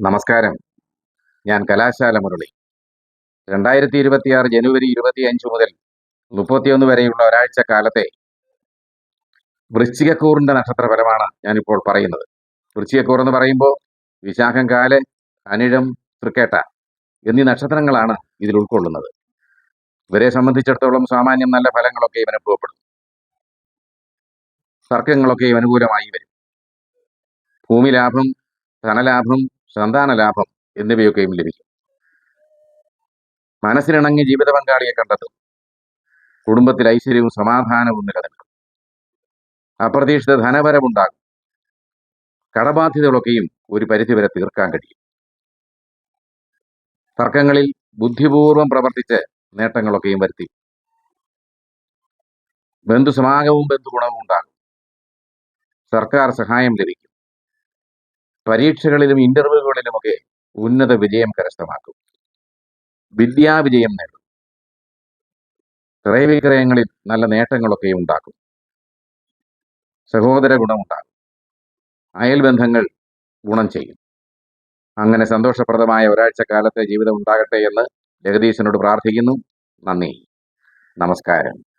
നമസ്കാരം. ഞാൻ കലാശാല മുരളി. രണ്ടായിരത്തി ഇരുപത്തിയാറ് ജനുവരി ഇരുപത്തി അഞ്ച് മുതൽ മുപ്പത്തിയൊന്ന് വരെയുള്ള ഒരാഴ്ച കാലത്തെ വൃശ്ചികക്കൂറിന്റെ നക്ഷത്രഫലമാണ് ഞാനിപ്പോൾ പറയുന്നത്. വൃശ്ചികക്കൂർ എന്ന് പറയുമ്പോൾ വിശാഖം കാൽ അനിഴം തൃക്കേട്ട എന്നീ നക്ഷത്രങ്ങളാണ് ഇതിൽ ഉൾക്കൊള്ളുന്നത്. ഇവരെ സംബന്ധിച്ചിടത്തോളം സാമാന്യം നല്ല ഫലങ്ങളൊക്കെ ഇവൻ അനുഭവപ്പെടും. തർക്കങ്ങളൊക്കെ അനുകൂലമായി വരും. ഭൂമി ലാഭം ധനലാഭം സന്താന ലാഭം എന്നിവയൊക്കെയും ലഭിക്കും. മനസ്സിനിണങ്ങി ജീവിത പങ്കാളിയെ കണ്ടെത്തും. കുടുംബത്തിൽ ഐശ്വര്യവും സമാധാനവും നിലനിൽക്കും. അപ്രതീക്ഷിത ധനവരവുണ്ടാകും. കടബാധ്യതകളൊക്കെയും ഒരു പരിധിവരെ തീർക്കാൻ കഴിയും. തർക്കങ്ങളിൽ ബുദ്ധിപൂർവം പ്രവർത്തിച്ച് നേട്ടങ്ങളൊക്കെയും വരുത്തി. ബന്ധുസമാഗവും ബന്ധുഗുണവും ഉണ്ടാകും. സർക്കാർ സഹായം ലഭിക്കും. പരീക്ഷകളിലും ഇന്റർവ്യൂകളിലുമൊക്കെ ഉന്നത വിജയം കരസ്ഥമാക്കും. വിദ്യാവിജയം നേടും. ക്രയവിക്രയങ്ങളിൽ നല്ല നേട്ടങ്ങളൊക്കെ ഉണ്ടാക്കും. സഹോദര ഗുണമുണ്ടാകും അയൽബന്ധങ്ങൾ ഗുണം ചെയ്യും. അങ്ങനെ സന്തോഷപ്രദമായ ഒരാഴ്ച കാലത്തെ ജീവിതം ഉണ്ടാകട്ടെ എന്ന് ജഗദീശനോട് പ്രാർത്ഥിക്കുന്നു. നന്ദി. നമസ്കാരം.